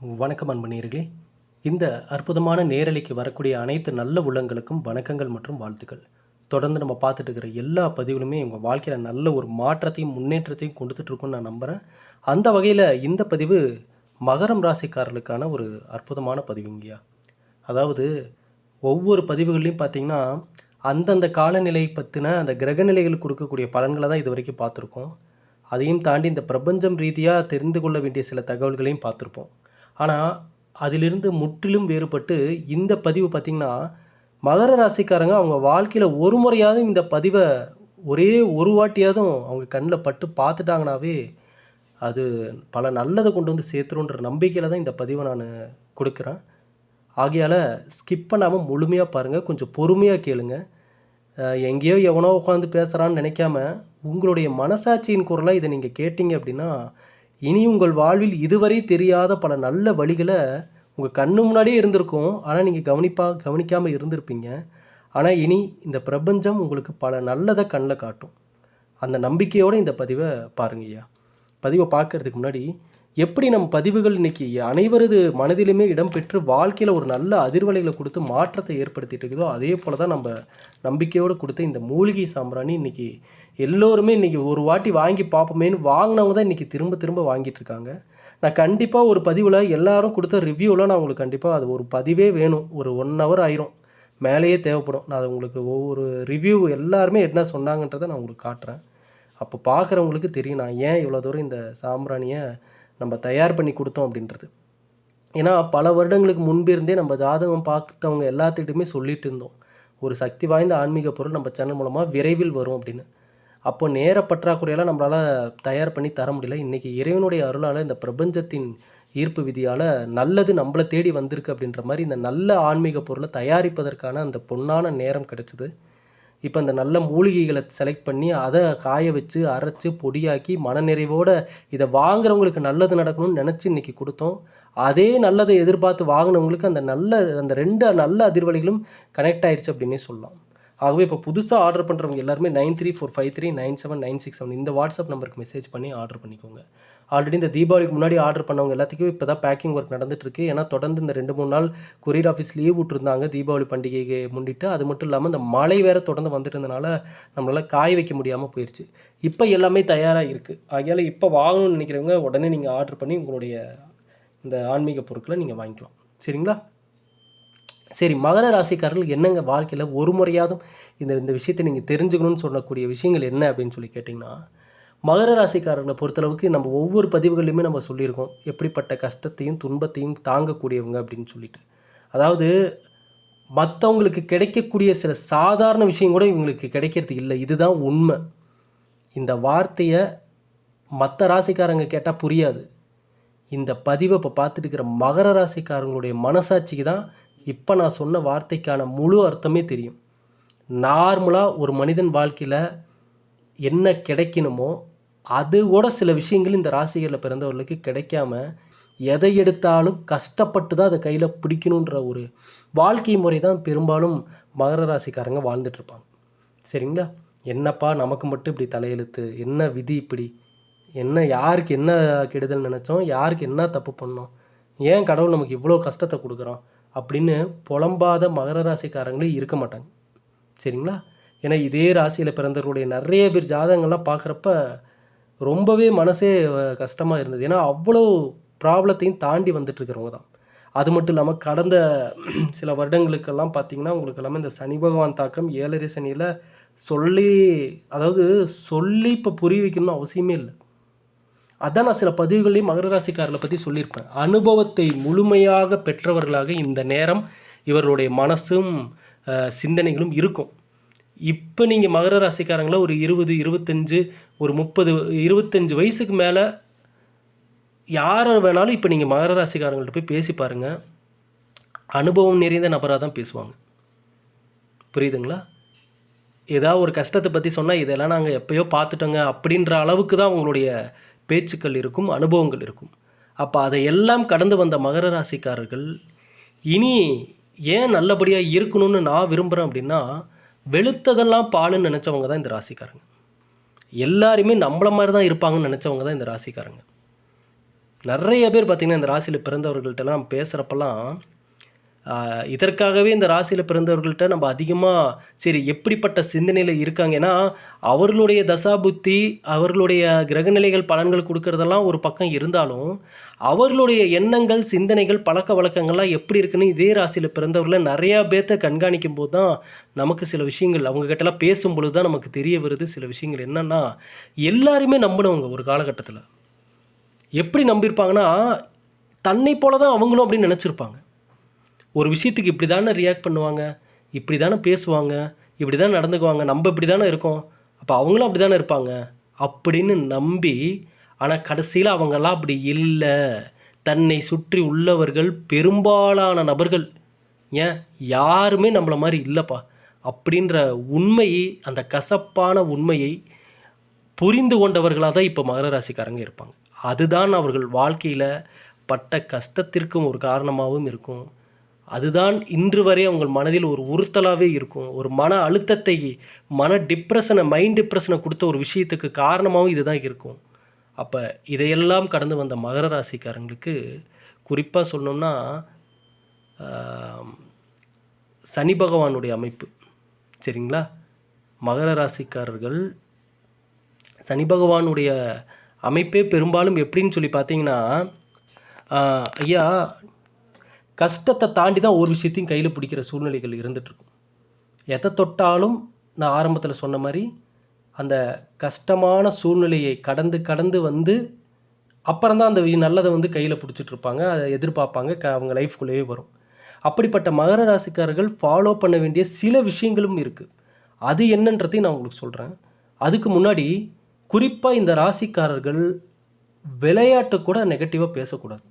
வணக்கம் அன்பணியர்களே இந்த அற்புதமான நேரலைக்கு வரக்கூடிய அனைத்து நல்ல உள்ளங்களுக்கும் வணக்கங்கள் மற்றும் வாழ்த்துக்கள். தொடர்ந்து நம்ம பார்த்துட்டு இருக்கிற எல்லா பதிவுகளுமே உங்கள் வாழ்க்கையில் நல்ல ஒரு மாற்றத்தையும் முன்னேற்றத்தையும் கொடுத்துட்டு இருக்கும்னு நான் நம்புகிறேன் அந்த வகையில் இந்த பதிவு மகரம் ராசிக்காரர்களுக்கான ஒரு அற்புதமான பதிவுங்கய்யா. அதாவது ஒவ்வொரு பதிவுகள்லையும் பார்த்தீங்கன்னா அந்தந்த காலநிலை பற்றின அந்த கிரகநிலைகள் கொடுக்கக்கூடிய பலன்களை தான் இது வரைக்கும் பார்த்துருக்கோம். அதையும் தாண்டி இந்த பிரபஞ்சம் ரீதியாக தெரிந்து கொள்ள வேண்டிய சில தகவல்களையும் பார்த்துருப்போம். ஆனால் அதிலிருந்து முற்றிலும் வேறுபட்டு இந்த பதிவு பார்த்திங்கன்னா மகர ராசிக்காரங்க அவங்க வாழ்க்கையில் ஒரு முறையாவது இந்த பதிவை ஒரே ஒரு வாட்டியாதும் அவங்க கண்ணில் பட்டு பார்த்துட்டாங்கனாவே அது பல நல்லதை கொண்டு வந்து சேர்த்துருன்ற நம்பிக்கையில் தான் இந்த பதிவை நான் கொடுக்குறேன். ஆகையால் ஸ்கிப் பண்ணாமல் முழுமையாக பாருங்கள் கொஞ்சம் பொறுமையாக கேளுங்க. எங்கேயோ எவனோ உட்காந்து பேசுகிறான்னு நினைக்காம உங்களுடைய மனசாட்சியின் குரலாக இதை நீங்கள் கேட்டிங்க அப்படின்னா இனி உங்கள் வாழ்வில் இதுவரை தெரியாத பல நல்ல வழிகளை உங்கள் கண்ணு முன்னாடியே இருந்திருக்கும். ஆனால் நீங்கள் கவனிப்பா கவனிக்காமல் இருந்திருப்பீங்க. ஆனால் இனி இந்த பிரபஞ்சம் உங்களுக்கு பல நல்லதை கண்ணில் காட்டும். அந்த நம்பிக்கையோடு இந்த பதிவை பாருங்கய்யா பதிவை பார்க்கறதுக்கு முன்னாடி எப்படி நம் பதிவுகள் இன்னைக்கு அனைவரது மனதிலுமே இடம்பெற்று வாழ்க்கையில் ஒரு நல்ல அதிர்வலைகளை கொடுத்து மாற்றத்தை ஏற்படுத்திட்டு இருக்குதோ அதே போல தான் நம்ம நம்பிக்கையோடு கொடுத்த இந்த மூலிகை சாம்பிராணி இன்றைக்கி எல்லோருமே இன்றைக்கி ஒரு வாட்டி வாங்கி பார்ப்போமேன்னு வாங்கினவங்க தான் இன்றைக்கி திரும்ப திரும்ப வாங்கிட்டு இருக்காங்க. நான் கண்டிப்பாக ஒரு பதிவில் எல்லாரும் கொடுத்த ரிவ்யூவில் நான் உங்களுக்கு கண்டிப்பாக அது ஒரு பதிவே வேணும். ஒரு ஒன் ஹவர் ஆயிரும். மேலேயே தேவைப்படும். நான் அது உங்களுக்கு ஒவ்வொரு ரிவ்யூ எல்லாருமே என்ன சொன்னாங்கன்றதை நான் உங்களுக்கு காட்டுறேன். அப்போ பார்க்குறவங்களுக்கு தெரியும். நான் ஏன் இவ்வளோ தூரம் இந்த சாம்பிராணியை நம்ம தயார் பண்ணி கொடுத்தோம் அப்படின்றது. ஏன்னா பல வருடங்களுக்கு முன்பிருந்தே நம்ம ஜாதகம் பார்த்தவங்க எல்லாத்துக்கிட்டையுமே சொல்லிட்டு இருந்தோம். ஒரு சக்தி வாய்ந்த ஆன்மீக பொருள் நம்ம சேனல் மூலமாக விரைவில் வரும் அப்படின்னு. அப்போ நேர பற்றாக்குறையெல்லாம் நம்மளால் தயார் பண்ணி தர முடியல. இன்றைக்கி இறைவனுடைய அருளால் இந்த பிரபஞ்சத்தின் ஈர்ப்பு விதியால் நல்லது நம்மளை தேடி வந்திருக்கு அப்படின்ற மாதிரி இந்த நல்ல ஆன்மீக பொருளை தயாரிப்பதற்கான அந்த பொன்னான நேரம் கிடச்சிது. இப்போ அந்த நல்ல மூலிகைகளை செலக்ட் பண்ணி அதை காய வச்சு அரைச்சி பொடியாக்கி மனநிறைவோடு இதை வாங்குறவங்களுக்கு நல்லது நடக்கணும்னு நினச்சி இன்றைக்கி கொடுத்தோம். அதே நல்லதை எதிர்பார்த்து வாங்கினவங்களுக்கு அந்த நல்ல அந்த ரெண்டு நல்ல அதிர்வலைகளும் கனெக்ட் ஆயிடுச்சு அப்படின்னே சொல்லலாம். ஆகவே இப்போ புதுசாக ஆர்டர் பண்ணுறவங்க எல்லாருமே nine three four five three nine seven nine six seven இந்த வாட்ஸ்அப் நம்பருக்கு மெசேஜ் பண்ணி ஆர்டர் பண்ணிக்கோங்க. ஆல்ரெடி இந்த தீபாவளிக்கு முன்னாடி ஆர்டர் பண்ணவங்க எல்லாத்துக்கும் இப்போ தான் பேக்கிங் ஒர்க் நடந்துட்டுருக்கு. ஏன்னா தொடர்ந்து இந்த ரெண்டு மூணு நாள் கொரியர் ஆஃபீஸ் லீவ் விட்டுருந்தாங்க தீபாவளி பண்டிகைக்கு முன்னிட்டு. அது மட்டும் இல்லாமல் இந்த மழை வேறு தொடர்ந்து வந்துட்டு இருந்தனால நம்மளால் காய வைக்க முடியாமல் போயிடுச்சு இப்போ எல்லாமே தயாராக இருக்குது ஆகையால் இப்போ வாங்கணும்னு நினைக்கிறவங்க உடனே நீங்கள் ஆர்டர் பண்ணி உங்களுடைய இந்த ஆன்மீக பொருட்களை நீங்கள் வாங்கிக்கலாம். சரிங்களா? சரி மகர ராசிக்காரர்கள் என்னங்க வாழ்க்கையில் ஒரு முறையாதும் இந்த இந்த விஷயத்தை நீங்கள் தெரிஞ்சுக்கணும்னு சொல்லக்கூடிய விஷயங்கள் என்ன அப்படின்னு சொல்லி கேட்டிங்கன்னா மகர ராசிக்காரர்களை பொறுத்தளவுக்கு நம்ம ஒவ்வொரு பதிவுகள்லையுமே நம்ம சொல்லியிருக்கோம். எப்படிப்பட்ட கஷ்டத்தையும் துன்பத்தையும் தாங்கக்கூடியவங்க அப்படின்னு சொல்லிட்டு. அதாவது மற்றவங்களுக்கு கிடைக்கக்கூடிய சில சாதாரண விஷயம் கூட இவங்களுக்கு கிடைக்கிறது இல்லை. இதுதான் உண்மை. இந்த வார்த்தையை மற்ற ராசிக்காரங்க கேட்டால் புரியாது. இந்த பதிவை இப்போ பார்த்துட்டு இருக்கிற மகர ராசிக்காரங்களுடைய மனசாட்சிக்கு தான் இப்போ நான் சொன்ன வார்த்தைக்கான முழு அர்த்தமே தெரியும். நார்மலாக ஒரு மனிதன் வாழ்க்கையில் என்ன கிடைக்கணுமோ அது கூட சில விஷயங்கள் இந்த ராசிகளில் பிறந்தவர்களுக்கு கிடைக்காம எதை எடுத்தாலும் கஷ்டப்பட்டு தான் அதை கையில் பிடிக்கணுன்ற ஒரு வாழ்க்கை முறை தான் பெரும்பாலும் மகர ராசிக்காரங்க வாழ்ந்துட்டுருப்பாங்க. சரிங்களா? என்னப்பா நமக்கு மட்டும் இப்படி தலையெழுத்து? என்ன விதி இப்படி? என்ன யாருக்கு என்ன கெடுதல் நினச்சோம்? யாருக்கு என்ன தப்பு பண்ணோம்? ஏன் கடவுள் நமக்கு இவ்வளோ கஷ்டத்தை கொடுக்குறோம் அப்படின்னு புலம்பாத மகர ராசிக்காரங்களே இருக்க மாட்டாங்க. சரிங்களா? ஏன்னா இதே ராசியில் பிறந்தவர்களுடைய நிறைய பேர் ஜாதகங்கள்லாம் பார்க்குறப்ப ரொம்பவே மனசே கஷ்டமாக இருந்தது. ஏன்னா அவ்வளோ ப்ராப்ளத்தையும் தாண்டி வந்துட்டுருக்கிறவங்க தான். அது மட்டும் இல்லாமல் கடந்த சில வருடங்களுக்கெல்லாம் பார்த்திங்கன்னா உங்களுக்கு எல்லாமே இந்த சனி பகவான் தாக்கம் ஏழரை சனியில் சொல்லி அதாவது சொல்லி இப்போ புரிய வைக்கணும்னு அவசியமே இல்லை. அதான் நான் சில பதிவுகளையும் மகர ராசிக்காரர்களை பற்றி சொல்லியிருப்பேன். அனுபவத்தை முழுமையாக பெற்றவர்களாக இந்த நேரம் இவர்களுடைய மனசும் சிந்தனைகளும் இருக்கும். இப்போ நீங்கள் மகர ராசிக்காரங்கள ஒரு இருபது இருபத்தஞ்சு ஒரு முப்பது இருபத்தஞ்சு வயசுக்கு மேலே யாரை வேணாலும் இப்போ நீங்கள் மகர ராசிக்காரங்கள்ட்ட போய் பேசி பாருங்கள் அனுபவம் நிறைந்த நபராக தான் பேசுவாங்க. புரியுதுங்களா? ஏதாவது ஒரு கஷ்டத்தை பற்றி சொன்னால் இதெல்லாம் நாங்கள் எப்பயோ பார்த்துட்டோங்க அப்படின்ற அளவுக்கு தான் உங்களுடைய பேச்சுக்கள் இருக்கும் அனுபவங்கள் இருக்கும். அப்போ அதை எல்லாம் கடந்து வந்த மகர ராசிக்காரர்கள் இனி ஏன் நல்லபடியாக இருக்கணும்னு நான் விரும்புகிறேன் அப்படின்னா வெளுத்ததெல்லாம் பாலுன்னு நினச்சவங்க தான் இந்த ராசிக்காரங்க. எல்லாருமே நம்மள மாதிரி தான் இருப்பாங்கன்னு நினச்சவங்க தான் இந்த ராசிக்காரங்க. நிறைய பேர் பார்த்திங்கன்னா இந்த ராசியில் பிறந்தவர்கள்ட்டெல்லாம் நம்ம பேசுகிறப்பெல்லாம் இதற்காகவே இந்த ராசியில் பிறந்தவர்கள்ட்ட நம்ம அதிகமாக சரி எப்படிப்பட்ட சிந்தனையில் இருக்காங்க? ஏன்னா அவர்களுடைய தசாபுத்தி அவர்களுடைய கிரகநிலைகள் பலன்கள் கொடுக்கறதெல்லாம் ஒரு பக்கம் இருந்தாலும் அவர்களுடைய எண்ணங்கள் சிந்தனைகள் பழக்க வழக்கங்கள்லாம் எப்படி இருக்குன்னு இதே ராசியில் பிறந்தவர்களை நிறையா பேர்த்த கண்காணிக்கும் போது தான் நமக்கு சில விஷயங்கள் அவங்கக்கிட்டலாம் பேசும்பொழுது தான் நமக்கு தெரிய வருது சில விஷயங்கள். என்னென்னா எல்லாருமே நம்பினவங்க ஒரு காலகட்டத்தில். எப்படி நம்பியிருப்பாங்கன்னா தன்னை போல தான் அவங்களும் அப்படின்னு நினச்சிருப்பாங்க. ஒரு விஷயத்துக்கு இப்படி தானே ரியாக்ட் பண்ணுவாங்க? இப்படி தானே பேசுவாங்க? இப்படி தான் நடந்துக்குவாங்க? நம்ம இப்படி தானே இருக்கோம். அப்போ அவங்களும் அப்படி தானே இருப்பாங்க? அப்படின்னு நம்பி ஆனால் கடைசியில் அவங்கெல்லாம் அப்படி இல்லை. தன்னை சுற்றி உள்ளவர்கள் பெரும்பாலான நபர்கள். ஏன்? யாருமே நம்மளை மாதிரி இல்லைப்பா. அப்படின்ற உண்மையை அந்த கசப்பான உண்மையை புரிந்து கொண்டவர்களாக தான் இப்போ மகர ராசிக்காரங்க இருப்பாங்க. அதுதான் அவர்கள் வாழ்க்கையில் பட்ட கஷ்டத்திற்கும் ஒரு காரணமாகவும் இருக்கும். அதுதான் இன்று வரை அவங்க மனதில் ஒரு உறுத்தலாகவே இருக்கும். ஒரு மன அழுத்தத்தை மன டிப்ரெஷனை மைண்ட் டிப்ரெஷனை கொடுத்த ஒரு விஷயத்துக்கு காரணமாகவும் இதுதான் இருக்கும். அப்போ இதையெல்லாம் கடந்து வந்த மகர ராசிக்காரங்களுக்கு குறிப்பாக சொல்லணும்னா சனி பகவானுடைய அமைப்பு. சரிங்களா? மகர ராசிக்காரர்கள் சனி பகவானுடைய அமைப்பே பெரும்பாலும் எப்படின்னு சொல்லி பார்த்தீங்கன்னா ஐயா கஷ்டத்தை தாண்டி தான் ஒரு விஷயத்தையும் கையில் பிடிக்கிற சூழ்நிலைகள் இருந்துகிட்ருக்கும் எதை தொட்டாலும் நான் ஆரம்பத்தில் சொன்ன மாதிரி அந்த கஷ்டமான சூழ்நிலையை கடந்து கடந்து வந்து அப்புறம் தான் அந்த நல்லதை வந்து கையில் பிடிச்சிட்டு இருப்பாங்க அதை எதிர்பார்ப்பாங்க. க அவங்க லைஃப்குள்ளேயே வரும். அப்படிப்பட்ட மகர ராசிக்காரர்கள் ஃபாலோ பண்ண வேண்டிய சில விஷயங்களும் இருக்குது அது என்னன்றதையும் நான் உங்களுக்கு சொல்கிறேன் அதுக்கு முன்னாடி குறிப்பாக இந்த ராசிக்காரர்கள் விளையாட்டு கூட நெகட்டிவாக பேசக்கூடாது.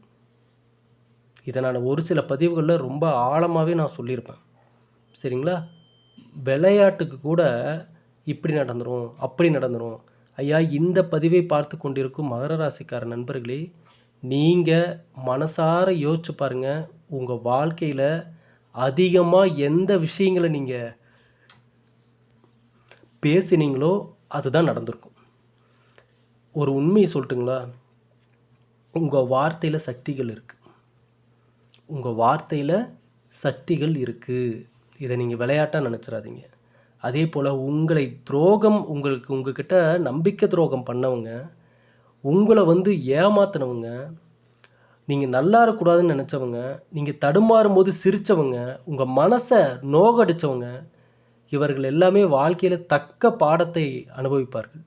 இதை நான் ஒரு சில பதிவுகளில் ரொம்ப ஆழமாகவே நான் சொல்லியிருப்பேன். சரிங்களா? விளையாட்டுக்கு கூட இப்படி நடந்துடும் அப்படி நடந்துரும். ஐயா இந்த பதிவை பார்த்து கொண்டிருக்கும் மகர ராசிக்கார நண்பர்களே நீங்கள் மனசார யோசிச்சு பாருங்கள் உங்கள் வாழ்க்கையில் அதிகமாக எந்த விஷயங்களை நீங்கள் பேசினீங்களோ அதுதான் நடந்திருக்கும். ஒரு உண்மையை சொல்லட்டுங்களா? உங்கள் வார்த்தையில் சக்திகள் இருக்குது உங்கள் வார்த்தையில் சக்திகள் இருக்குது இதை நீங்கள் விளையாட்டாக நினச்சிடாதீங்க. அதே போல் உங்களை துரோகம் உங்களுக்கு உங்ககிட்ட நம்பிக்கை துரோகம் பண்ணவங்க உங்களை வந்து ஏமாத்தினவங்க நீங்கள் நல்லா இருக்கக்கூடாதுன்னு நினச்சவங்க நீங்கள் தடுமாறும் போது சிரித்தவங்க உங்கள் மனசை நோகடித்தவங்க இவர்கள் எல்லாமே வாழ்க்கையில் தக்க பாடத்தை அனுபவிப்பார்கள்.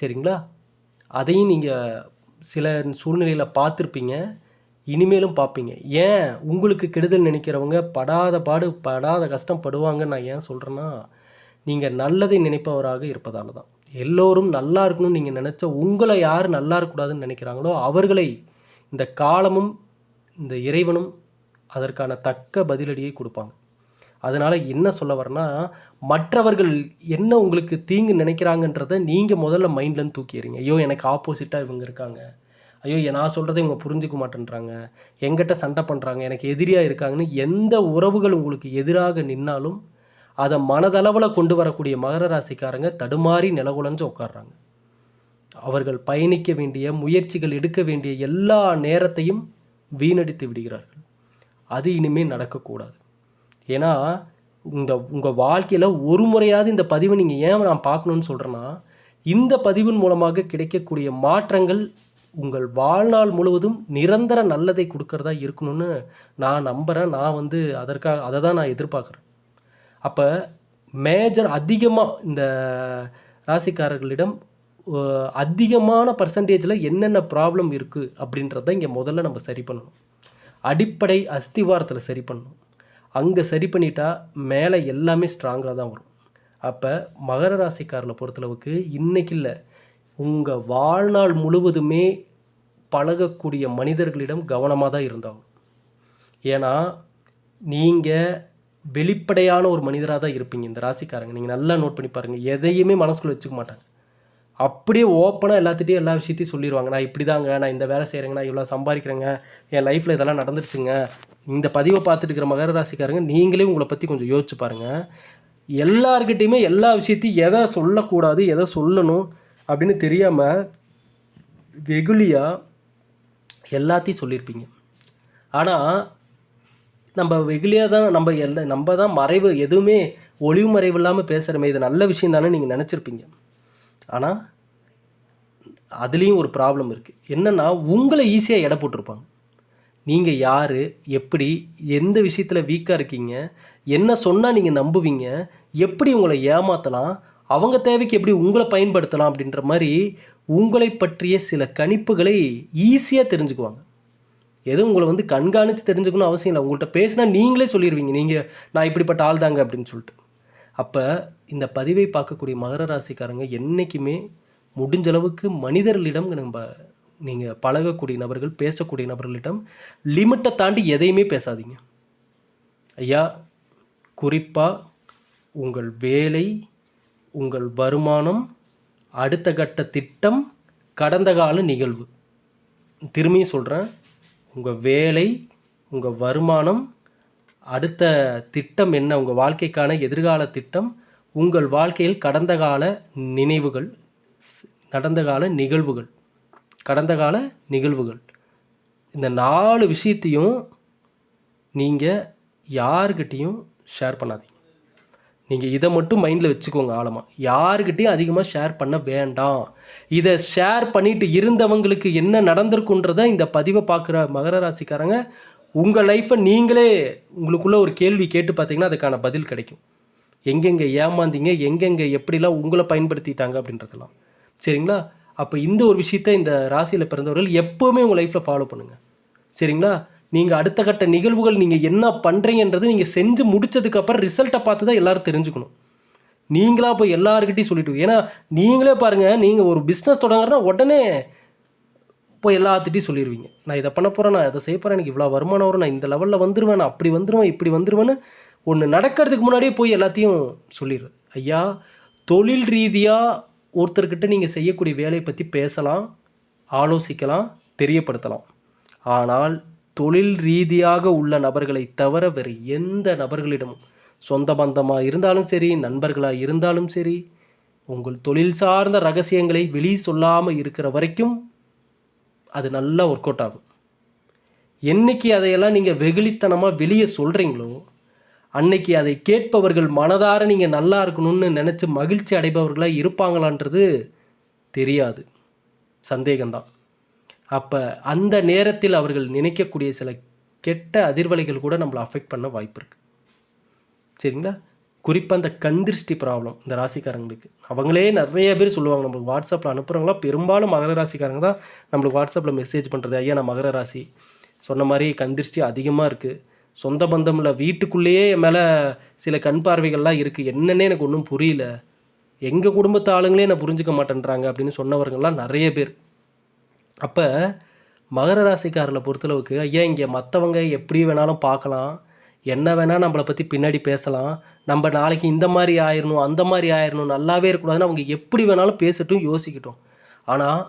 சரிங்களா? அதையும் நீங்கள் சில சூழ்நிலையில் பார்த்துருப்பீங்க. இனிமேலும் பார்ப்பீங்க. ஏன்? உங்களுக்கு கெடுதல் நினைக்கிறவங்க படாத பாடு படாத கஷ்டம் படுவாங்கன்னு நான் ஏன் சொல்கிறேன்னா நீங்கள் நல்லதை நினைப்பவராக இருப்பதால தான். எல்லோரும் நல்லா இருக்கணும்னு நீங்கள் நினச்ச உங்களை யார் நல்லா இருக்கக்கூடாதுன்னு நினைக்கிறாங்களோ அவர்களை இந்த காலமும் இந்த இறைவனும் அதற்கான தக்க பதிலடியை கொடுப்பாங்க. அதனால் என்ன சொல்ல வரேன்னா மற்றவர்கள் என்ன உங்களுக்கு தீங்கு நினைக்கிறாங்கன்றதை நீங்கள் முதல்ல மைண்ட்லேருந்து தூக்கிடுறீங்க ஐயோ எனக்கு ஆப்போசிட்டாக இவங்க இருக்காங்க. ஐயோ நான் சொல்கிறத இவங்க புரிஞ்சுக்க மாட்டேன்றாங்க. எங்கிட்ட சண்டை பண்ணுறாங்க எனக்கு எதிரியாக இருக்காங்கன்னு எந்த உறவுகள் உங்களுக்கு எதிராக நின்னாலும் அதை மனதளவில் கொண்டு வரக்கூடிய மகர ராசிக்காரங்க தடுமாறி நிலகுலஞ்சு உட்கார்றாங்க அவர்கள் பயணிக்க வேண்டிய முயற்சிகள் எடுக்க வேண்டிய எல்லா நேரத்தையும் வீணடித்து விடுகிறார்கள். அது இனிமேல் நடக்கக்கூடாது. ஏன்னா இந்த உங்கள் வாழ்க்கையில் ஒரு முறையாவது இந்த பதிவை நீங்கள் ஏன் நான் பார்க்கணுன்னு சொல்கிறேன்னா இந்த பதிவின் மூலமாக கிடைக்கக்கூடிய மாற்றங்கள் உங்கள் வாழ்நாள் முழுவதும் நிரந்தர நல்லதை கொடுக்கறதா இருக்கணும்னு நான் நம்புகிறேன் நான் வந்து அதற்காக அதை தான் நான் எதிர்பார்க்குறேன். அப்போ மேஜர் அதிகமாக இந்த ராசிக்காரர்களிடம் அதிகமான பர்சன்டேஜில் என்னென்ன ப்ராப்ளம் இருக்குது அப்படின்றத இங்கே முதல்ல நம்ம சரி பண்ணணும். அடிப்படை அஸ்திவாரத்தில் சரி பண்ணணும். அங்கே சரி பண்ணிட்டா மேலே எல்லாமே ஸ்ட்ராங்காக தான் வரும். அப்போ மகர ராசிக்காரில் பொறுத்தளவுக்கு இன்றைக்கி இல்லை. உங்கள் வாழ்நாள் முழுவதுமே பழகக்கூடிய மனிதர்களிடம் கவனமாக தான் இருந்தாகும் ஏன்னா நீங்கள் வெளிப்படையான ஒரு மனிதராக தான் இருப்பீங்க இந்த ராசிக்காரங்க. நீங்கள் நல்லா நோட் பண்ணி பாருங்கள் எதையுமே மனசுக்குள்ளே வச்சுக்க மாட்டாங்க. அப்படியே ஓப்பனாக எல்லாத்துட்டையும் எல்லா விஷயத்தையும் சொல்லிடுவாங்க நான் இப்படி தாங்க நான் இந்த வேலை செய்கிறேங்க நான் இவ்வளோ சம்பாதிக்கிறேங்க என் லைஃப்பில் இதெல்லாம் நடந்துருச்சுங்க இந்த பதிவை பார்த்துட்டு இருக்கிற மகர ராசிக்காரங்க நீங்களே உங்களை பற்றி கொஞ்சம் யோசிச்சு பாருங்கள் எல்லாருக்கிட்டேயுமே எல்லா விஷயத்தையும் எதை சொல்லக்கூடாது எதை சொல்லணும் அப்படின்னு தெரியாமல் வெகுளியாக எல்லாத்தையும் சொல்லியிருப்பீங்க. ஆனால் நம்ம வெகுளியாக தான் நம்ம எல்லா நம்ம தான் மறைவு எதுவுமே ஒளிவு மறைவு இல்லாமல் பேசுகிறமே இது நல்ல விஷயம் தானே நீங்கள் நினச்சிருப்பீங்க. ஆனால் அதுலேயும் ஒரு ப்ராப்ளம் இருக்குது என்னென்னா உங்களை ஈஸியாக எடை போட்டிருப்பாங்க. நீங்கள் யார் எப்படி எந்த விஷயத்தில் வீக்காக இருக்கீங்க என்ன சொன்னால் நீங்கள் நம்புவீங்க எப்படி உங்களை ஏமாற்றலாம் அவங்க தேவைக்கு எப்படி உங்களை பயன்படுத்தலாம் அப்படின்ற மாதிரி உங்களை பற்றிய சில கணிப்புகளை ஈஸியாக தெரிஞ்சுக்குவாங்க. எதுவும் உங்களை வந்து கண்காணித்து தெரிஞ்சுக்கணும் அவசியம் இல்லை. உங்கள்கிட்ட பேசினா நீங்களே சொல்லிடுவீங்க நீங்கள் நான் இப்படிப்பட்ட ஆள் தாங்க அப்படின்னு சொல்லிட்டு. அப்போ இந்த பதிவை பார்க்கக்கூடிய மகர ராசிக்காரங்க என்றைக்குமே முடிஞ்ச அளவுக்கு மனிதர்களிடம் நம்ம நீங்கள் பழகக்கூடிய நபர்கள் பேசக்கூடிய நபர்களிடம் லிமிட்டை தாண்டி எதையுமே பேசாதீங்க. ஐயா குறிப்பாக உங்கள் வேலை உங்கள் வருமானம் அடுத்த கட்ட திட்டம் கடந்த கால நிகழ்வு. திரும்பியும் சொல்கிறேன் உங்கள் வேலை உங்கள் வருமானம் அடுத்த திட்டம் என்ன உங்கள் வாழ்க்கைக்கான எதிர்கால திட்டம் உங்கள் வாழ்க்கையில் கடந்த கால நினைவுகள் நடந்த கால நிகழ்வுகள் கடந்த கால நிகழ்வுகள். இந்த நாலு விஷயத்தையும் நீங்கள் யாருக்கிட்டேயும் ஷேர் பண்ணாதீங்க. நீங்கள் இதை மட்டும் மைண்டில் வச்சுக்கோங்க ஆழமாக யாருக்கிட்டையும் அதிகமாக ஷேர் பண்ண வேண்டாம். இதை ஷேர் பண்ணிட்டு இருந்தவங்களுக்கு என்ன நடந்திருக்குன்றத இந்த பதிவை பார்க்குற மகர ராசிக்காரங்க உங்கள் லைஃப்பை நீங்களே உங்களுக்குள்ளே ஒரு கேள்வி கேட்டு பார்த்தீங்கன்னா அதுக்கான பதில் கிடைக்கும். எங்கெங்கே ஏமாந்தீங்க எங்கெங்கே எப்படிலாம் உங்களை பயன்படுத்திட்டாங்க அப்படின்றதெல்லாம். சரிங்களா? அப்போ இந்த ஒரு விஷயத்த இந்த ராசியில் பிறந்தவர்கள் எப்போவுமே உங்கள் லைஃப்பில் ஃபாலோ பண்ணுங்கள் சரிங்களா? நீங்கள் அடுத்த கட்ட நிகழ்வுகள் நீங்கள் என்ன பண்ணுறீங்கன்றது நீங்கள் செஞ்சு முடிச்சதுக்கப்புறம் ரிசல்ட்டை பார்த்து தான் எல்லாரும் தெரிஞ்சுக்கணும். நீங்களாக போய் எல்லாருக்கிட்டையும் சொல்லிட்டு ஏன்னா நீங்களே பாருங்கள் நீங்கள் ஒரு பிஸ்னஸ் தொடங்குறனா உடனே போய் எல்லாத்துட்டையும் சொல்லிடுவீங்க நான் இதை பண்ண போகிறேன் நான் இதை செய்ய போகிறேன் எனக்கு இவ்வளோ வருமானம் வரும் நான் இந்த லெவலில் வந்துடுவேன் நான் அப்படி வந்துடுவேன் இப்படி வந்துருவேன்னு ஒன்று நடக்கிறதுக்கு முன்னாடியே போய் எல்லாத்தையும் சொல்லிடுறது ஐயா தொழில் ரீதியாக ஒருத்தர்கிட்ட நீங்கள் செய்யக்கூடிய வேலையை பற்றி பேசலாம் ஆலோசிக்கலாம் தெரியப்படுத்தலாம். ஆனால் தொழில் ரீதியாக உள்ள நபர்களை தவிர வேறு எந்த நபர்களிடமும் சொந்த பந்தமாக இருந்தாலும் சரி நண்பர்களாக இருந்தாலும் சரி உங்கள் தொழில் சார்ந்த ரகசியங்களை வெளியே சொல்லாமல் இருக்கிற வரைக்கும் அது நல்லா ஒர்க் அவுட் ஆகும். என்னைக்கு அதையெல்லாம் நீங்கள் வெகுளித்தனமாக வெளியே சொல்கிறீங்களோ அன்னைக்கு அதை கேட்பவர்கள் மனதார நீங்கள் நல்லா இருக்கணும்னு நினச்சி மகிழ்ச்சி அடைபவர்களாக இருப்பாங்களான்றது தெரியாது. சந்தேகம்தான். அப்போ அந்த நேரத்தில் அவர்கள் நினைக்கக்கூடிய சில கெட்ட அதிர்வலைகள் கூட நம்மளை அஃபெக்ட் பண்ண வாய்ப்பு இருக்குது சரிங்களா? குறிப்பாக அந்த கந்திருஷ்டி ப்ராப்ளம் இந்த ராசிக்காரங்களுக்கு. அவங்களே நிறைய பேர் சொல்லுவாங்க நம்மளுக்கு வாட்ஸ்அப்பில் அனுப்புகிறவங்களாம் பெரும்பாலும் மகர ராசிக்காரங்க தான் நம்மளுக்கு வாட்ஸ்அப்பில் மெசேஜ் பண்ணுறது ஐயா நான் மகர ராசி. சொன்ன மாதிரி கந்திருஷ்டி அதிகமாக இருக்குது சொந்த பந்தமில் வீட்டுக்குள்ளேயே என் மேலே சில கண் பார்வைகள்லாம் இருக்குது என்னென்னே எனக்கு ஒன்றும் புரியல. எங்கள் குடும்பத்து ஆளுங்களே என்னை புரிஞ்சுக்க மாட்டேன்றாங்க அப்படின்னு சொன்னவர்கள்லாம் நிறைய பேர். அப்போ மகர ராசிக்காரில் பொறுத்தளவுக்கு ஐயா இங்கே மற்றவங்க எப்படி வேணாலும் பார்க்கலாம். என்ன வேணால் நம்மளை பற்றி பின்னாடி பேசலாம். நம்ம நாளைக்கு இந்த மாதிரி ஆயிடணும் அந்த மாதிரி ஆயிடணும் நல்லாவே இருக்கக்கூடாதுன்னு அவங்க எப்படி வேணாலும் பேசட்டும் யோசிக்கட்டும். ஆனால்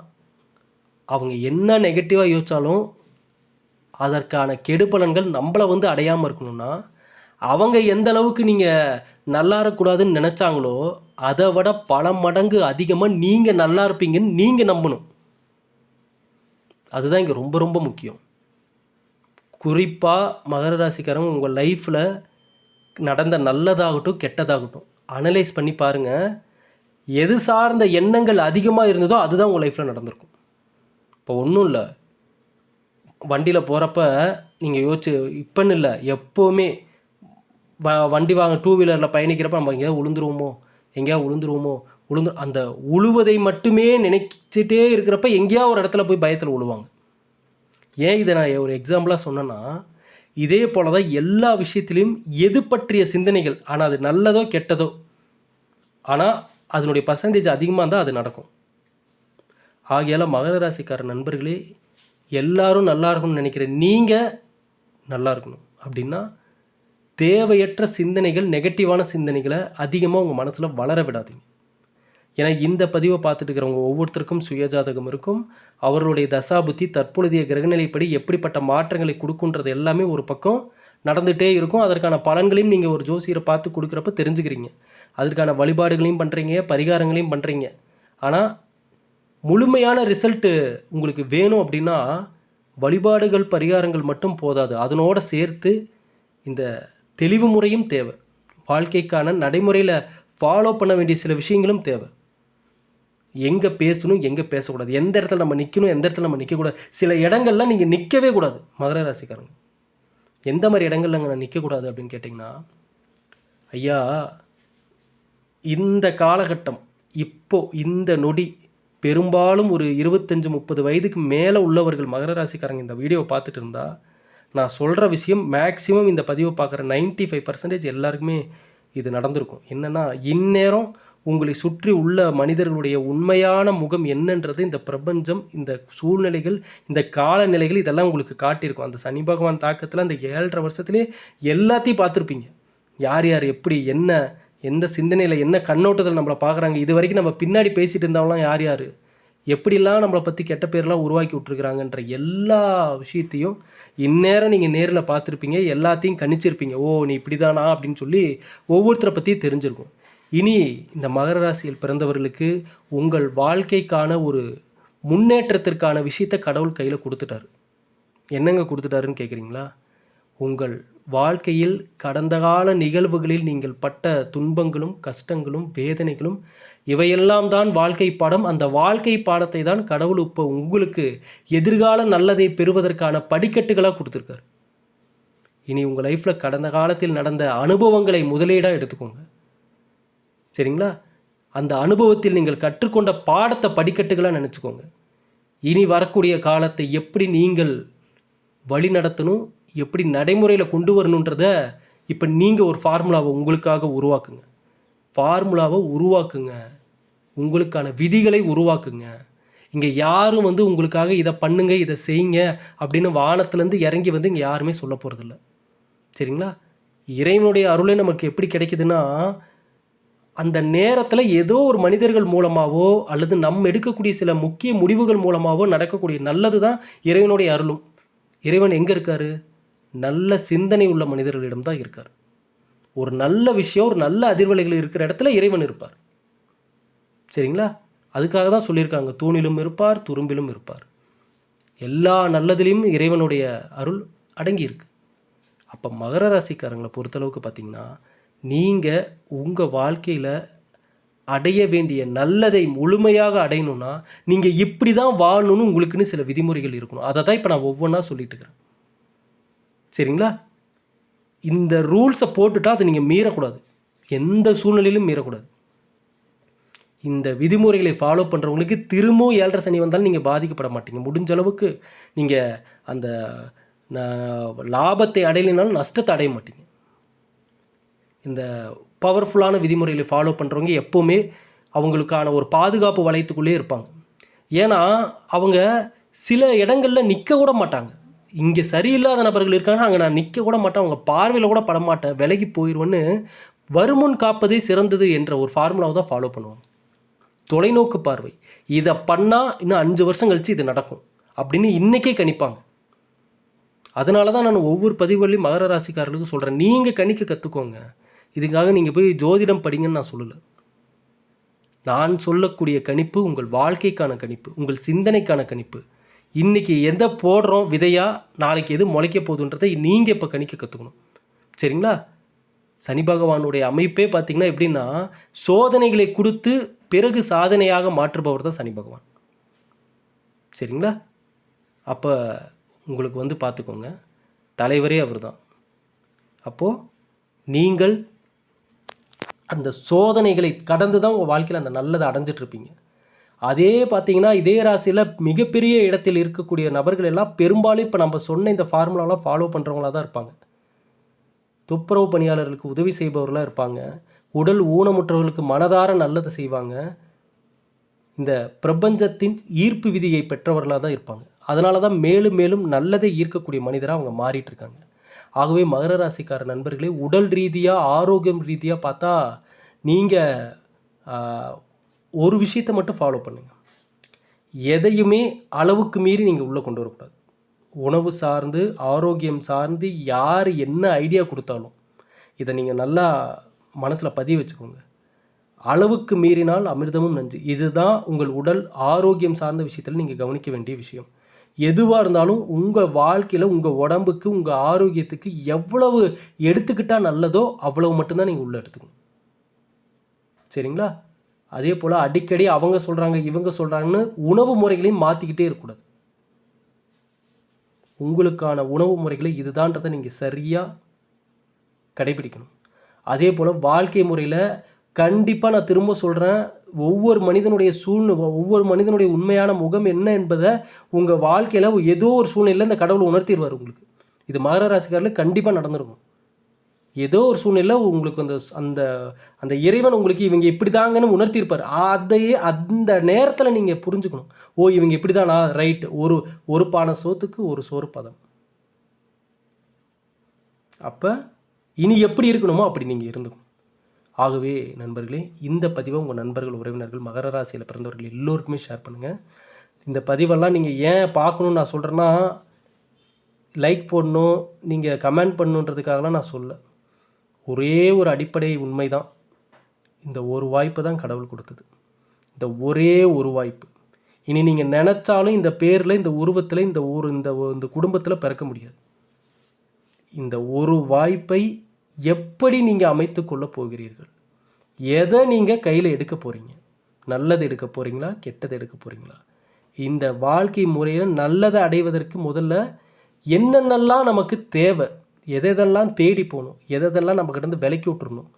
அவங்க என்ன நெகட்டிவாக யோசித்தாலும் அதற்கான கெடுபலன்கள் நம்மளை வந்து அடையாமல் இருக்கணும்னா அவங்க எந்த அளவுக்கு நீங்கள் நல்லா இருக்கக்கூடாதுன்னு நினச்சாங்களோ அதை விட பல மடங்கு அதிகமாக நீங்கள் நல்லா இருப்பீங்கன்னு நீங்கள் நம்பணும். அதுதான் இங்கே ரொம்ப ரொம்ப முக்கியம். குறிப்பாக மகர ராசிக்காரங்க உங்கள் லைஃப்பில் நடந்த நல்லதாகட்டும் கெட்டதாகட்டும் அனலைஸ் பண்ணி பாருங்கள் எது சார்ந்த எண்ணங்கள் அதிகமாக இருந்ததோ அதுதான் உங்கள் லைஃப்பில் நடந்திருக்கும். இப்போ ஒன்றும் இல்லை. வண்டியில் போகிறப்ப நீங்கள் யோசிச்சு இப்போன்னு இல்லை எப்போவுமே வ வண்டி வாங்க டூ வீலரில் பயணிக்கிறப்ப நம்ம எங்கேயாவது உளுந்துருவோமோ எங்கேயாவது உளுந்துருவோமோ உளுந்து அந்த உழுவதை மட்டுமே நினைச்சிட்டே இருக்கிறப்ப எங்கேயாவது ஒரு இடத்துல போய் பயத்தில் உழுவாங்க. ஏன் இதை நான் ஒரு எக்ஸாம்பிளாக சொன்னேன்னா இதே போல தான் எல்லா விஷயத்திலையும் எது பற்றிய சிந்தனைகள் ஆனால் அது நல்லதோ கெட்டதோ ஆனால் அதனுடைய பர்சன்டேஜ் அதிகமாக இருந்தால் அது நடக்கும். ஆகையால் மகர ராசிக்கார நண்பர்களே எல்லாரும் நல்லா இருக்கணும்னு நினைக்கிற நீங்கள் நல்லா இருக்கணும். அப்படின்னா தேவையற்ற சிந்தனைகள் நெகட்டிவான சிந்தனைகளை அதிகமாக உங்கள் மனசில் வளர விடாதீங்க. ஏன்னா இந்த பதிவை பார்த்துட்டு இருக்கிறவங்க ஒவ்வொருத்தருக்கும் சுயஜாதகம் இருக்கும். அவர்களுடைய தசாபுத்தி தற்பொழுதைய கிரகநிலைப்படி எப்படிப்பட்ட மாற்றங்களை கொடுக்குன்றது எல்லாமே ஒரு பக்கம் நடந்துகிட்டே இருக்கும். அதற்கான பலன்களையும் நீங்கள் ஒரு ஜோசியரை பார்த்து கொடுக்குறப்ப தெரிஞ்சுக்கிறீங்க. அதற்கான வழிபாடுகளையும் பண்ணுறீங்க பரிகாரங்களையும் பண்ணுறீங்க ஆனால் முழுமையான ரிசல்ட்டு உங்களுக்கு வேணும் அப்படின்னா வழிபாடுகள் பரிகாரங்கள் மட்டும் போதாது. அதனோடு சேர்த்து இந்த தெளிவு முறையும் தேவை. வாழ்க்கைக்கான நடைமுறையில் ஃபாலோ பண்ண வேண்டிய சில விஷயங்களும் தேவை. எங்கே பேசணும் எங்கே பேசக்கூடாது. எந்த இடத்துல நம்ம நிற்கணும் எந்த இடத்துல நம்ம நிற்கக்கூடாது சில இடங்கள்லாம் நீங்கள் நிற்கவே கூடாது மகர ராசிக்காரங்க. எந்த மாதிரி இடங்கள்ல நான் நிற்கக்கூடாது அப்படின்னு கேட்டிங்கன்னா ஐயா இந்த காலகட்டம் இப்போ இந்த நொடி பெரும்பாலும் ஒரு இருபத்தஞ்சு முப்பது வயதுக்கு மேலே உள்ளவர்கள் மகர ராசிக்காரங்க இந்த வீடியோவை பார்த்துட்டு இருந்தா நான் சொல்கிற விஷயம் மேக்ஸிமம் இந்த பதிவை பார்க்குற 95% ஃபைவ் பர்சன்டேஜ் எல்லாருக்குமே இது நடந்திருக்கும். என்னென்னா இந்நேரம் உங்களை சுற்றி உள்ள மனிதர்களுடைய உண்மையான முகம் என்னன்றது இந்த பிரபஞ்சம் இந்த சூழ்நிலைகள் இந்த காலநிலைகள் இதெல்லாம் உங்களுக்கு காட்டியிருக்கும். அந்த சனி பகவான் தாக்கத்தில் அந்த ஏழரை வருஷத்துலேயே எல்லாத்தையும் பார்த்துருப்பீங்க. யார் யார் எப்படி என்ன எந்த சிந்தனையில் என்ன கண்ணோட்டத்தில் நம்மளை பார்க்குறாங்க? இது வரைக்கும் நம்ம பின்னாடி பேசிகிட்டு இருந்தவங்களாம் யார் யார்? எப்படிலாம் நம்மளை பற்றி கெட்ட பேர்லாம் உருவாக்கி விட்ருக்குறாங்கன்ற எல்லா விஷயத்தையும் இந்நேரம் நீங்கள் நேரில் பார்த்துருப்பீங்க. எல்லாத்தையும் கணிச்சிருப்பீங்க. ஓ நீ இப்படி தானா அப்படின்னு சொல்லி ஒவ்வொருத்தரை பற்றியும் தெரிஞ்சிருக்கும். இனி இந்த மகர ராசியில் பிறந்தவர்களுக்கு உங்கள் வாழ்க்கைக்கான ஒரு முன்னேற்றத்திற்கான விஷயத்தை கடவுள் கையில் கொடுத்துட்டாரு. என்னங்க கொடுத்துட்டாருன்னு கேட்குறீங்களா உங்கள் வாழ்க்கையில் கடந்த கால நிகழ்வுகளில் நீங்கள் பட்ட துன்பங்களும் கஷ்டங்களும் வேதனைகளும் இவையெல்லாம் தான் வாழ்க்கை பாடம். அந்த வாழ்க்கை பாடத்தை தான் கடவுள் இப்போ உங்களுக்கு எதிர்கால நல்லதை பெறுவதற்கான படிக்கட்டுகளாக கொடுத்துருக்காரு. இனி உங்கள் லைஃப்பில் கடந்த காலத்தில் நடந்த அனுபவங்களை முதலீடாக எடுத்துக்கோங்க. சரிங்களா? அந்த அனுபவத்தில் நீங்கள் கற்றுக்கொண்ட பாடத்தை படிக்கட்டுகளாக நினச்சிக்கோங்க. இனி வரக்கூடிய காலத்தை எப்படி நீங்கள் வழி நடத்தணும் எப்படி நடைமுறையில் கொண்டு வரணுன்றத இப்போ நீங்கள் ஒரு ஃபார்முலாவை உங்களுக்காக உருவாக்குங்க. ஃபார்முலாவை உருவாக்குங்க. உங்களுக்கான விதிகளை உருவாக்குங்க. இங்கே யாரும் வந்து உங்களுக்காக இதை பண்ணுங்க இதை செய்யுங்க அப்படின்னு வானத்துலேருந்து இறங்கி வந்து இங்கே யாருமே சொல்ல போகிறதில்ல சரிங்களா? இறைவனுடைய அருளை நமக்கு எப்படி கிடைக்குதுன்னா அந்த நேரத்தில் ஏதோ ஒரு மனிதர்கள் மூலமாகவோ அல்லது நம்ம எடுக்கக்கூடிய சில முக்கிய முடிவுகள் மூலமாகவோ நடக்கக்கூடிய நல்லது தான் இறைவனுடைய அருளும். இறைவன் எங்கே இருக்கார்? நல்ல சிந்தனை உள்ள மனிதர்களிடம் தான் இருக்கார். ஒரு நல்ல விஷயம் ஒரு நல்ல அதிர்வலைகள் இருக்கிற இடத்துல இறைவன் இருப்பார். சரிங்களா? அதுக்காக தான் சொல்லியிருக்காங்க. தூணிலும் இருப்பார் துரும்பிலும் இருப்பார். எல்லா நல்லதிலையும் இறைவனுடைய அருள் அடங்கியிருக்கு. அப்போ மகர ராசிக்காரங்களை பொறுத்தளவுக்கு பார்த்திங்கன்னா நீங்கள் உங்கள் வாழ்க்கையில் அடைய வேண்டிய நல்லதை முழுமையாக அடையணும்னா நீங்கள் இப்படி தான் வாழணும்னு உங்களுக்குன்னு சில விதிமுறைகள் இருக்கணும். அதை தான் இப்போ நான் ஒவ்வொன்றா சொல்லிட்டு இருக்கிறேன். சரிங்களா? இந்த ரூல்ஸை போட்டுட்டா அதை நீங்கள் மீறக்கூடாது. எந்த சூழ்நிலையிலும் மீறக்கூடாது. இந்த விதிமுறைகளை ஃபாலோ பண்ணுறவங்களுக்கு திரும்பவும் ஏழரை சனி வந்தாலும் நீங்கள் பாதிக்கப்பட மாட்டீங்க. முடிஞ்ச அளவுக்கு நீங்கள் அந்த லாபத்தை அடையலைனாலும் நஷ்டத்தை அடைய மாட்டீங்க. இந்த பவர்ஃபுல்லான விதிமுறைகளை ஃபாலோ பண்ணுறவங்க எப்போவுமே அவங்களுக்கான ஒரு பாதுகாப்பு வளையத்துக்குள்ளே இருப்பாங்க. ஏன்னா அவங்க சில இடங்களில் நிற்க கூட மாட்டாங்க. இங்கே சரியில்லாத நபர்கள் இருக்காங்க அங்கே நான் நிற்க கூட மாட்டேன் அவங்க பார்வையில் கூட பட மாட்டேன் விலகி போயிடுவேன்னு வருமுன் காப்பதே சிறந்தது என்ற ஒரு ஃபார்முலாவை தான் ஃபாலோ பண்ணுவாங்க. தொலைநோக்கு பார்வை. இதை பண்ணால் இன்னும் அஞ்சு வருஷம் கழித்து இது நடக்கும் அப்படின்னு இன்றைக்கே கணிப்பாங்க. அதனால தான் நான் ஒவ்வொரு பதிவுகளையும் மகர ராசிக்காரர்களுக்கு சொல்கிறேன் நீங்கள் கணிக்க கற்றுக்கோங்க இதுக்காக நீங்கள் போய் ஜோதிடம் படிங்கன்னு நான் சொல்லலை. நான் சொல்லக்கூடிய கணிப்பு உங்கள் வாழ்க்கைக்கான கணிப்பு உங்கள் சிந்தனைக்கான கணிப்பு. இன்றைக்கி எந்த போடுறோம் விதையாக நாளைக்கு எது முளைக்க போகுதுன்றதை நீங்கள் இப்போ கணிக்க கற்றுக்கணும் சரிங்களா? சனி பகவானுடைய அமைப்பே பார்த்தீங்கன்னா எப்படின்னா சோதனைகளை கொடுத்து பிறகு சாதனையாக மாற்றுபவர் தான் சனி பகவான். சரிங்களா? அப்போ உங்களுக்கு வந்து பார்த்துக்கோங்க தலைவரே அவர் தான் அப்போது நீங்கள் அந்த சோதனைகளை கடந்து தான் உங்கள் வாழ்க்கையில் அந்த நல்லதை அடைஞ்சிட்டு இருப்பீங்க. அதே பார்த்தீங்கன்னா இதே ராசியில் மிகப்பெரிய இடத்தில் இருக்கக்கூடிய நபர்கள் எல்லாம் பெரும்பாலும் இப்போ நம்ம சொன்ன இந்த ஃபார்முலாலாம் ஃபாலோ பண்ணுறவங்களா தான் இருப்பாங்க. துப்புரவு பணியாளர்களுக்கு உதவி செய்பவர்களாக இருப்பாங்க. உடல் ஊனமுற்றவர்களுக்கு மனதார நல்லது செய்வாங்க. இந்த பிரபஞ்சத்தின் ஈர்ப்பு விதியை பெற்றவர்களாக தான் இருப்பாங்க. அதனால தான் மேலும் மேலும் நல்லதை ஈர்க்கக்கூடிய மனிதராக அவங்க மாறிட்டு இருக்காங்க. ஆகவே மகர ராசிக்கார நண்பர்களே உடல் ரீதியாக ஆரோக்கியம் ரீதியாக பார்த்தா நீங்கள் ஒரு விஷயத்தை மட்டும் ஃபாலோ பண்ணுங்கள் எதையுமே அளவுக்கு மீறி நீங்கள் உள்ளே கொண்டு வரக்கூடாது. உணவு சார்ந்து ஆரோக்கியம் சார்ந்து யார் என்ன ஐடியா கொடுத்தாலும் இதை நீங்கள் நல்லா மனசில் பதிய வச்சுக்கோங்க. அளவுக்கு மீறினால் அமிர்தமும் நஞ்சு. இதுதான் உங்கள் உடல் ஆரோக்கியம் சார்ந்த விஷயத்தில் நீங்கள் கவனிக்க வேண்டிய விஷயம். எதுவாக இருந்தாலும் உங்கள் வாழ்க்கையில் உங்கள் உடம்புக்கு உங்கள் ஆரோக்கியத்துக்கு எவ்வளவு எடுத்துக்கிட்டால் நல்லதோ அவ்வளவு மட்டும்தான் நீங்கள் உள்ளே எடுத்துக்கணும். சரிங்களா? அதே போல் அடிக்கடி அவங்க சொல்கிறாங்க இவங்க சொல்கிறாங்கன்னு உணவு முறைகளையும் மாற்றிக்கிட்டே இருக்கக்கூடாது. உங்களுக்கான உணவு முறைகளை இதுதான்றதை நீங்கள் சரியாக கடைபிடிக்கணும். அதே போல் வாழ்க்கை முறையில் கண்டிப்பாக நான் திரும்ப சொல்கிறேன் ஒவ்வொரு மனிதனுடைய சூழ்நிலை ஒவ்வொரு மனிதனுடைய உண்மையான முகம் என்ன என்பதை உங்கள் வாழ்க்கையில் ஏதோ ஒரு சூழ்நிலையில் இந்த கடவுள் உணர்த்திடுவார் உங்களுக்கு. இது மகர ராசிக்காரில் கண்டிப்பாக நடந்துருக்கும் ஏதோ ஒரு சூழ்நிலை உங்களுக்கு அந்த அந்த அந்த இறைவன் உங்களுக்கு இவங்க இப்படி தாங்கன்னு உணர்த்தியிருப்பார் அதையே அந்த நேரத்தில் நீங்கள் புரிஞ்சுக்கணும். ஓ இவங்க இப்படி தானா ரைட் ஒரு ஒரு பானை சோத்துக்கு ஒரு சோறு பதம். அப்போ இனி எப்படி இருக்கணுமோ அப்படி நீங்கள் இருந்துக்கணும். ஆகவே நண்பர்களே இந்த பதிவை உங்கள் நண்பர்கள் உறவினர்கள் மகர ராசியில் பிறந்தவர்கள் எல்லோருக்குமே ஷேர் பண்ணுங்கள் இந்த பதிவெல்லாம் நீங்கள் ஏன் பார்க்கணுன்னு நான் சொல்கிறேன்னா லைக் போடணும் நீங்கள் கமெண்ட் பண்ணணுன்றதுக்காகலாம் நான் சொல்ல. ஒரே ஒரு அடிப்படை உண்மை தான் இந்த ஒரு வாய்ப்பு தான் கடவுள் கொடுத்தது. இந்த ஒரே ஒரு வாய்ப்பு. இனி நீங்கள் நினச்சாலும் இந்த பேரில் இந்த உருவத்தில் இந்த ஊர் இந்த இந்த குடும்பத்தில் பிறக்க முடியாது. இந்த ஒரு வாய்ப்பை எப்படி நீங்கள் அமைத்து கொள்ள போகிறீர்கள்? எதை நீங்கள் கையில் எடுக்க போகிறீங்க நல்லது எடுக்க போகிறீங்களா கெட்டது எடுக்க போகிறீங்களா இந்த வாழ்க்கை முறையில் நல்லதை அடைவதற்கு முதல்ல என்னென்னலாம் நமக்கு தேவை? எதெல்லாம் தேடி போகணும்? எதெல்லாம் நம்மக்கிட்ட விலக்கி விட்டுறணும்?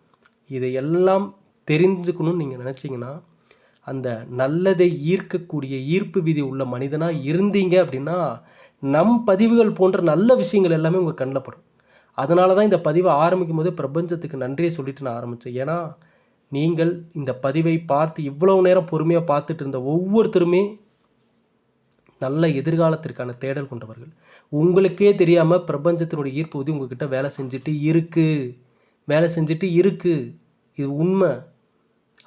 இதையெல்லாம் தெரிஞ்சுக்கணும்னு நீங்கள் நினச்சிங்கன்னா அந்த நல்லதை ஈர்க்கக்கூடிய ஈர்ப்பு விதி உள்ள மனிதனாக இருந்தீங்க அப்படின்னா நம் பதிவுகள் போன்ற நல்ல விஷயங்கள் எல்லாமே உங்கள் கண்ணில் படும். அதனால தான் இந்த பதிவை ஆரம்பிக்கும் போது பிரபஞ்சத்துக்கு நன்றியை சொல்லிட்டு நான் ஆரம்பித்தேன் ஏன்னா நீங்கள் இந்த பதிவை பார்த்து இவ்வளவு நேரம் பொறுமையாக பார்த்துட்டு இருந்த ஒவ்வொருத்தருமே நல்ல எதிர்காலத்திற்கான தேடல் கொண்டவர்கள். உங்களுக்கே தெரியாமல் பிரபஞ்சத்தினுடைய ஈர்ப்பு உதவி உங்ககிட்ட வேலை செஞ்சுட்டு இருக்குது வேலை செஞ்சுட்டு இருக்குது இது உண்மை.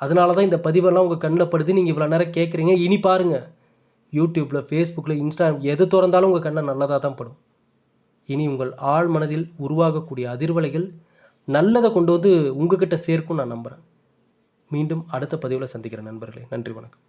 அதனால தான் இந்த பதிவெல்லாம் உங்கள் கண்ணில் படுது. நீங்கள் இவ்வளோ நேரம் கேட்குறீங்க இனி பாருங்கள் யூடியூப்பில் ஃபேஸ்புக்கில் இன்ஸ்டாகிராம் எது திறந்தாலும் உங்கள் கண்ணை நல்லதாக தான் படும். இனி உங்கள் ஆழ் மனதில் உருவாகக்கூடிய அதிர்வலைகள் நல்லதை கொண்டு வந்து உங்ககிட்ட சேர்க்கும் நான் நம்புகிறேன் மீண்டும் அடுத்த பதிவில் சந்திக்கிறேன் நண்பர்களே. நன்றி வணக்கம்.